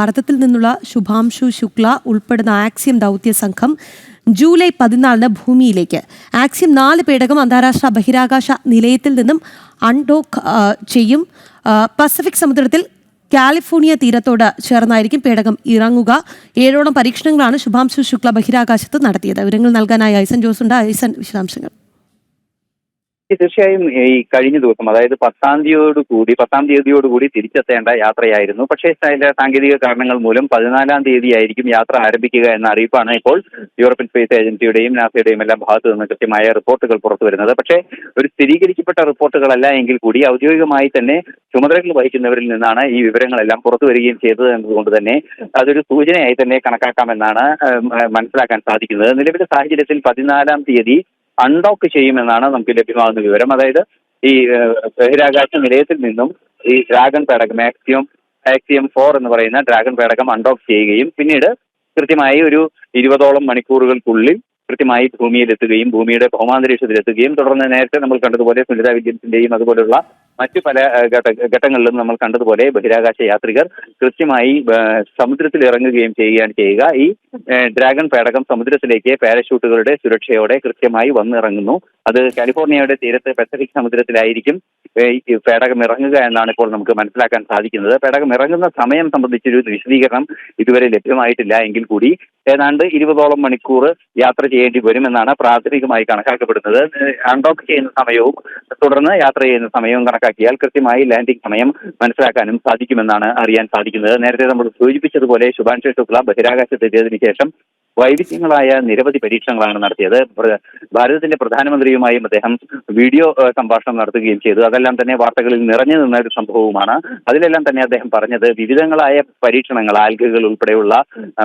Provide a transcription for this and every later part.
ഭാരതത്തിൽ നിന്നുള്ള ശുഭാംശു ശുക്ല ഉൾപ്പെടുന്ന ആക്സിയം ദൗത്യ സംഘം ജൂലൈ പതിനാലിന് ഭൂമിയിലേക്ക്. ആക്സിയം നാല് പേടകം അന്താരാഷ്ട്ര ബഹിരാകാശ നിലയത്തിൽ നിന്നും അൺഡോക്ക് ചെയ്യും. പസഫിക് സമുദ്രത്തിൽ കാലിഫോർണിയ തീരത്തോട് ചേർന്നായിരിക്കും പേടകം ഇറങ്ങുക. ഏഴോളം പരീക്ഷണങ്ങളാണ് ശുഭാംശു ശുക്ല ബഹിരാകാശത്ത് നടത്തിയത്. വിവരങ്ങൾ നൽകാനായി ഐസൻ ജോസ് ഉണ്ട്. ഐസൻ വിശദാംശങ്ങൾ. തീർച്ചയായും ഈ കഴിഞ്ഞ ദിവസം അതായത് പത്താം തീയതിയോട് കൂടി പത്താം തീയതിയോട് കൂടി തിരിച്ചെത്തേണ്ട യാത്രയായിരുന്നു. പക്ഷേ ചില സാങ്കേതിക കാരണങ്ങൾ മൂലം പതിനാലാം തീയതി ആയിരിക്കും യാത്ര ആരംഭിക്കുക എന്ന അറിയിപ്പാണ് ഇപ്പോൾ യൂറോപ്യൻ സ്പേസ് ഏജൻസിയുടെയും നാസയുടെയും എല്ലാം ഭാഗത്തു നിന്ന് കൃത്യമായ റിപ്പോർട്ടുകൾ പുറത്തു വരുന്നത്. പക്ഷേ ഒരു സ്ഥിരീകരിക്കപ്പെട്ട റിപ്പോർട്ടുകളല്ല എങ്കിൽ കൂടി ഔദ്യോഗികമായി തന്നെ ചുമതലകൾ വഹിക്കുന്നവരിൽ നിന്നാണ് ഈ വിവരങ്ങളെല്ലാം പുറത്തു വരികയും ചെയ്തത് എന്നതുകൊണ്ട് തന്നെ അതൊരു സൂചനയായി തന്നെ കണക്കാക്കാമെന്നാണ് മനസ്സിലാക്കാൻ സാധിക്കുന്നത്. നിലവിലെ സാഹചര്യത്തിൽ പതിനാലാം തീയതി അൺഡോക്ക് ചെയ്യുമെന്നാണ് നമുക്ക് ലഭ്യമാകുന്ന വിവരം. അതായത് ഈ ബഹിരാകാശ നിലയത്തിൽ നിന്നും ഈ ഡ്രാഗൺ പേടകം ആക്സിയം ആക്സിയം ഫോർ എന്ന് പറയുന്ന ഡ്രാഗൺ പേടകം അൺലോക്ക് ചെയ്യുകയും പിന്നീട് കൃത്യമായി ഒരു ഇരുപതോളം മണിക്കൂറുകൾക്കുള്ളിൽ കൃത്യമായി ഭൂമിയിലെത്തുകയും ഭൂമിയുടെ ഭൗമാന്തരീക്ഷത്തിലെത്തുകയും തുടർന്ന് നേരത്തെ നമ്മൾ കണ്ടതുപോലെ സുനിത വില്യംസിന്റെയും അതുപോലുള്ള മറ്റു പല ഘട്ട ഘട്ടങ്ങളിലും നമ്മൾ കണ്ടതുപോലെ ബഹിരാകാശ യാത്രികർ കൃത്യമായി സമുദ്രത്തിൽ ഇറങ്ങുകയും ചെയ്യുകയാണ് ചെയ്യുക. ഈ ഡ്രാഗൺ പേടകം സമുദ്രത്തിലേക്ക് പാരഷൂട്ടുകളുടെ സുരക്ഷയോടെ കൃത്യമായി വന്നിറങ്ങുന്നു. അത് കാലിഫോർണിയയുടെ തീരത്ത് പസഫിക് സമുദ്രത്തിലായിരിക്കും. ഈ പേടകം ഇറങ്ങുക എന്നാണ് ഇപ്പോൾ നമുക്ക് മനസ്സിലാക്കാൻ സാധിക്കുന്നത്. പേടകം ഇറങ്ങുന്ന സമയം സംബന്ധിച്ചൊരു വിശദീകരണം ഇതുവരെ ലഭ്യമായിട്ടില്ല എങ്കിൽ കൂടി ഏതാണ്ട് ഇരുപതോളം മണിക്കൂർ യാത്ര ചെയ്യേണ്ടി വരുമെന്നാണ് പ്രാഥമികമായി കണക്കാക്കപ്പെടുന്നത്. അൺലോക്ക് ചെയ്യുന്ന സമയവും തുടർന്ന് യാത്ര ചെയ്യുന്ന സമയവും കണക്കാക്കിയാൽ കൃത്യമായി ലാൻഡിംഗ് സമയം മനസ്സിലാക്കാനും സാധിക്കുമെന്നാണ് അറിയാൻ സാധിക്കുന്നത്. നേരത്തെ നമ്മൾ സൂചിപ്പിച്ചതുപോലെ ശുഭാൻഷു ശുക്ല ബഹിരാകാശത്തെത്തിയതിനു ശേഷം വൈവിധ്യങ്ങളായ നിരവധി പരീക്ഷണങ്ങളാണ് നടത്തിയത്. ഭാരതത്തിന്റെ പ്രധാനമന്ത്രിയുമായും അദ്ദേഹം വീഡിയോ സംഭാഷണം നടത്തുകയും ചെയ്തു. അതെല്ലാം തന്നെ വാർത്തകളിൽ നിറഞ്ഞു നിന്ന ഒരു സംഭവവുമാണ്. അതിലെല്ലാം തന്നെ അദ്ദേഹം പറഞ്ഞത് വിവിധങ്ങളായ പരീക്ഷണങ്ങൾ ആൽഗകൾ ഉൾപ്പെടെയുള്ള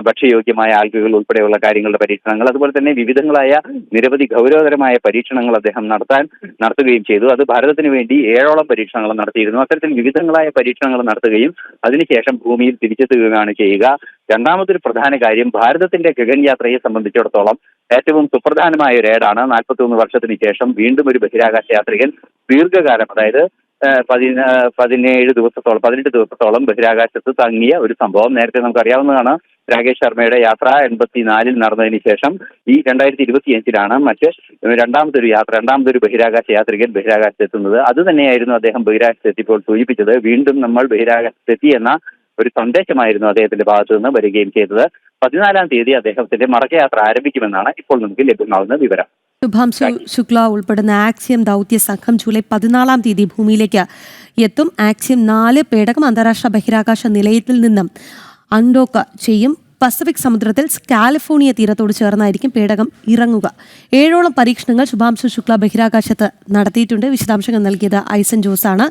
ഭക്ഷ്യയോഗ്യമായ ആൽഗകൾ ഉൾപ്പെടെയുള്ള കാര്യങ്ങളുടെ പരീക്ഷണങ്ങൾ അതുപോലെ തന്നെ വിവിധങ്ങളായ നിരവധി ഗൗരവതരമായ പരീക്ഷണങ്ങൾ അദ്ദേഹം നടത്താൻ നടത്തുകയും ചെയ്തു. അത് ഭാരതത്തിന് വേണ്ടി ഏഴോളം പരീക്ഷണങ്ങൾ നടത്തിയിരുന്നു. അത്തരത്തിൽ വിവിധങ്ങളായ പരീക്ഷണങ്ങൾ നടത്തുകയും അതിനുശേഷം ഭൂമിയിൽ തിരിച്ചെത്തുകയാണ് ചെയ്യുക. രണ്ടാമതൊരു പ്രധാന കാര്യം ഭാരതത്തിന്റെ ഗഗൻയാത്രയെ സംബന്ധിച്ചിടത്തോളം ഏറ്റവും സുപ്രധാനമായ ഒരു ഏടാണ്. നാൽപ്പത്തിയൊന്ന് വർഷത്തിന് ശേഷം വീണ്ടും ഒരു ബഹിരാകാശ യാത്രികൻ ദീർഘകാലം അതായത് പതിന പതിനേഴ് ദിവസത്തോളം പതിനെട്ട് ദിവസത്തോളം ബഹിരാകാശത്ത് തങ്ങിയ ഒരു സംഭവം നേരത്തെ നമുക്കറിയാവുന്നതാണ്. രാകേഷ് ശർമ്മയുടെ യാത്ര എൺപത്തിനാലിൽ നടന്നതിന് ശേഷം ഈ രണ്ടായിരത്തി ഇരുപത്തിയഞ്ചിലാണ് മറ്റ് രണ്ടാമതൊരു യാത്ര രണ്ടാമതൊരു ബഹിരാകാശ യാത്രികൻ ബഹിരാകാശത്തെത്തുന്നത്. അത് തന്നെയായിരുന്നു അദ്ദേഹം ബഹിരാകാശത്തെത്തിയപ്പോൾ സൂചിപ്പിച്ചത്. വീണ്ടും നമ്മൾ ബഹിരാകാശത്തെത്തി എന്ന ഒരു സന്ദേശമായിരുന്നു അദ്ദേഹത്തിന്റെ ഭാഗത്തു നിന്ന് വരികയും ചെയ്തത്. പതിനാലാം തീയതി അദ്ദേഹത്തിന്റെ മടക്കയാത്ര ആരംഭിക്കുമെന്നാണ് ഇപ്പോൾ നമുക്ക് ലഭ്യമാകുന്ന വിവരം. ശുഭാംശു ശുക്ല ഉൾപ്പെടുന്ന ആക്സിയം ദൗത്യ സംഘം ജൂലൈ പതിനാലാം തീയതി ഭൂമിയിലേക്ക് എത്തും. ആക്സിയം നാല് പേടകം അന്താരാഷ്ട്ര ബഹിരാകാശ നിലയത്തിൽ നിന്നും അൺഡോക്ക് ചെയ്യും. പസഫിക് സമുദ്രത്തിൽ കാലിഫോർണിയ തീരത്തോട് ചേർന്നായിരിക്കും പേടകം ഇറങ്ങുക. ഏഴോളം പരീക്ഷണങ്ങൾ ശുഭാംശു ശുക്ല ബഹിരാകാശത്ത് നടത്തിയിട്ടുണ്ട്. വിശദാംശങ്ങൾ നൽകിയത് ഐസൻ ജോസാണ്.